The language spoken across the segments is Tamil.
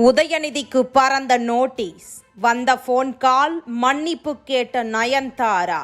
உதயநிதிக்கு பறந்த நோட்டீஸ். வந்த ஃபோன் கால் மன்னிப்பு கேட்ட நயன்தாரா.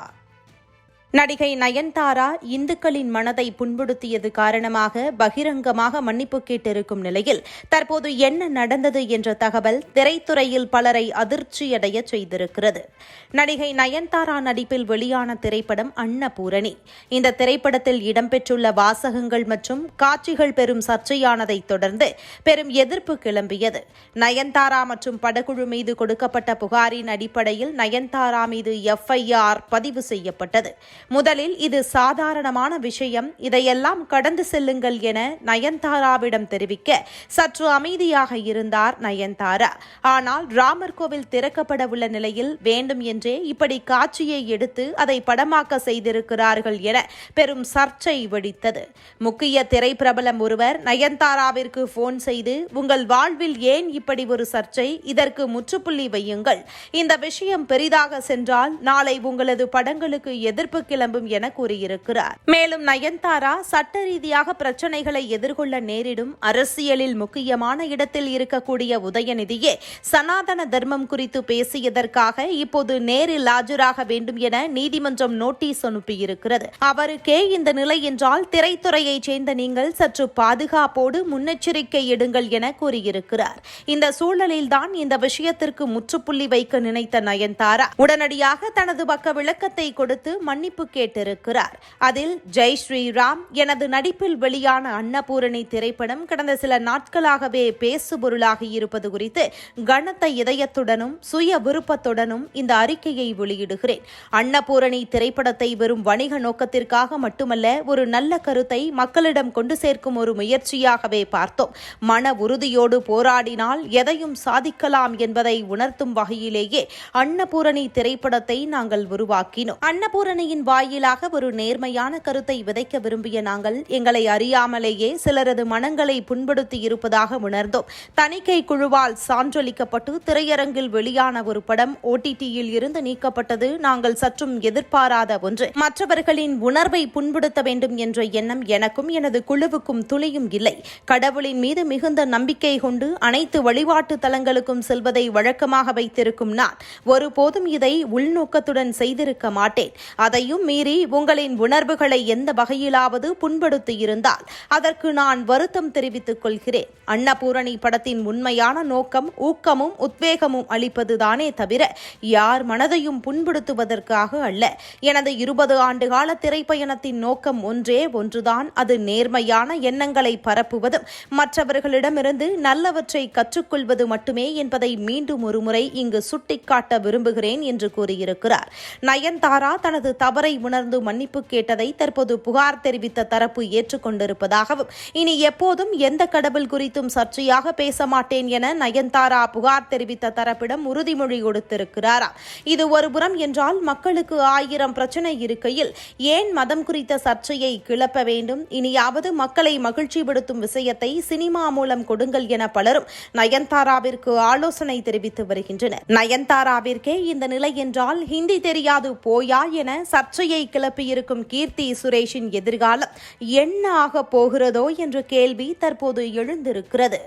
நடிகை நயன்தாரா இந்துக்களின் மனதை புண்படுத்தியது காரணமாக பகிரங்கமாக மன்னிப்பு கேட்டிருக்கும் நிலையில் தற்போது என்ன நடந்தது என்ற தகவல் திரைத்துறையில் பலரை அதிர்ச்சியடைய செய்திருக்கிறது. நடிகை நயன்தாரா நடிப்பில் வெளியான திரைப்படம் அன்னபூரணி. இந்த திரைப்படத்தில் இடம்பெற்றுள்ள வாசகங்கள் மற்றும் காட்சிகள் பெரும் சர்ச்சையானதைத் தொடர்ந்து பெரும் எதிர்ப்பு கிளம்பியது. நயன்தாரா மற்றும் படக்குழு மீது கொடுக்கப்பட்ட புகாரின் அடிப்படையில் நயன்தாரா மீது எஃப்ஐஆர் பதிவு செய்யப்பட்டது. முதலில் இது சாதாரணமான விஷயம். இதையெல்லாம் கடந்து செல்லுங்கள் என நயன்தாராவிடம் தெரிவிக்க சற்று அமைதியாக இருந்தார் நயன்தாரா. ஆனால் ராமர் கோவில் திறக்கப்பட உள்ள நிலையில் வேண்டும் என்றே இப்படி காட்சியை எடுத்து அதை படமாக்க செய்திருக்கிறார்கள் என பெரும் சர்ச்சை வெடித்தது. முக்கிய திரைப்பிரபலம் ஒருவர் நயன்தாராவிற்கு போன் செய்து உங்கள் வாழ்வில் ஏன் இப்படி ஒரு சர்ச்சை? இதற்கு முற்றுப்புள்ளி வையுங்கள். இந்த விஷயம் பெரிதாக சென்றால் நாளை உங்களது படங்களுக்கு எதிர்ப்பு கிளம்பும் என கூறியிருக்கிறார். மேலும் நயன்தாரா சட்ட ரீதியாக பிரச்சனைகளை எதிர்கொள்ள நேரிடும். அரசியலில் முக்கியமான இடத்தில் இருக்கக்கூடிய உதயநிதியே சனாதன தர்மம் குறித்து பேசியதற்காக இப்போது நேரில் ஆஜராக வேண்டும் என நீதிமன்றம் நோட்டீஸ் அனுப்பியிருக்கிறது. அவருக்கே இந்த நிலை என்றால் திரைத்துறையைச் சேர்ந்த நீங்கள் சற்று பாதுகாப்போடு முன்னெச்சரிக்கை எடுங்கள் என கூறியிருக்கிறார். இந்த சூழலில்தான் இந்த விஷயத்திற்கு முற்றுப்புள்ளி வைக்க நினைத்த நயன்தாரா. உடனடியாக தனது பக்க விளக்கத்தை கொடுத்து மன்னிப்பு கேட்டிருக்கிறார். அதில் ஜெய் ஸ்ரீராம் எனது நடிப்பில் வெளியான அன்னபூரணி திரைப்படம் கடந்த சில நாட்களாகவே பேசுபொருளாக இருப்பது குறித்து கனத்த இதயத்துடனும் சுய விருப்பத்துடனும் இந்த அறிக்கையை வெளியிடுகிறேன். அன்னபூரணி திரைப்படத்தை வெறும் வணிக நோக்கத்திற்காக மட்டுமல்ல ஒரு நல்ல கருத்தை மக்களிடம் கொண்டு சேர்க்கும் ஒரு முயற்சியாகவே பார்த்தோம். மன உறுதியோடு போராடினால் எதையும் சாதிக்கலாம் என்பதை உணர்த்தும் வகையிலேயே அன்னபூரணி திரைப்படத்தை நாங்கள் உருவாக்கினோம். அன்னபூரணியின் வாயிலாக ஒரு நேர்மையான கருத்தை விதைக்க விரும்பிய நாங்கள் எங்களை அறியாமலேயே சிலரது மனங்களை புண்படுத்தி இருப்பதாக உணர்ந்தோம். தணிக்கை குழுவால் சான்றளிக்கப்பட்டு திரையரங்கில் வெளியான ஒரு படம் ஓடிடியில் இருந்து நீக்கப்பட்டது நாங்கள் சற்றும் எதிர்பாராத ஒன்று. மற்றவர்களின் உணர்வை புண்படுத்த வேண்டும் என்ற எண்ணம் எனக்கும் எனது குழுவுக்கும் துளியும் இல்லை. கடவுளின் மீது மிகுந்த நம்பிக்கை கொண்டு அனைத்து வழிபாட்டு தலங்களுக்கும் செல்வதை வழக்கமாக வைத்திருக்கும் நான். ஒருபோதும் இதை உள்நோக்கத்துடன் செய்திருக்க மாட்டேன். அதையும் எல்லையையும் மீறி உங்களின் உணர்வுகளை எந்த வகையிலாவது புண்படுத்தி இருந்தால் அதற்கு நான் வருத்தம் தெரிவித்துக் கொள்கிறேன். அன்னபூரணி படத்தின் உண்மையான நோக்கம் ஊக்கமும் உத்வேகமும் அளிப்பதுதானே தவிர யார் மனதையும் புண்படுத்துவதற்காக அல்ல. எனது இருபது ஆண்டுகால திரைப்பயணத்தின் நோக்கம் ஒன்றே ஒன்றுதான். அது நேர்மையான எண்ணங்களை பரப்புவதும் மற்றவர்களிடமிருந்து நல்லவற்றை கற்றுக்கொள்வது மட்டுமே என்பதை மீண்டும் ஒருமுறை இங்கு சுட்டிக்காட்ட விரும்புகிறேன் என்று கூறியிருக்கிறார். நயன்தாரா தனது தவறை உணர்ந்து மன்னிப்பு கேட்டதை தற்போது புகார் தெரிவித்த தரப்பு ஏற்றுக்கொண்டிருப்பதாகவும் இனி எப்போதும் எந்த கடவுள் குறித்தும் சர்ச்சையாக பேச மாட்டேன் என நயன்தாரா புகார் தெரிவித்த தரப்பிடம் உறுதிமொழி கொடுத்திருக்கிறாராம் இது ஒருபுறம் என்றால் மக்களுக்கு ஆயிரம் பிரச்சனை இருக்கையில் ஏன் மதம் குறித்த சர்ச்சையை கிளப்ப வேண்டும்? இனியாவது மக்களை மகிழ்ச்சிப்படுத்தும் விஷயத்தை சினிமா மூலம் கொடுங்கள் என பலரும் நயன்தாராவிற்கு ஆலோசனை தெரிவித்து வருகின்றனர். நயன்தாராவிற்கே இந்த நிலை என்றால் ஹிந்தி தெரியாது போயா என சர்ச்சை சர்ச்சையை கிளப்பியிருக்கும் கீர்த்தி சுரேஷின் எதிர்காலம் என்ன ஆகப் போகிறதோ என்ற கேள்வி தற்போது எழுந்திருக்கிறது.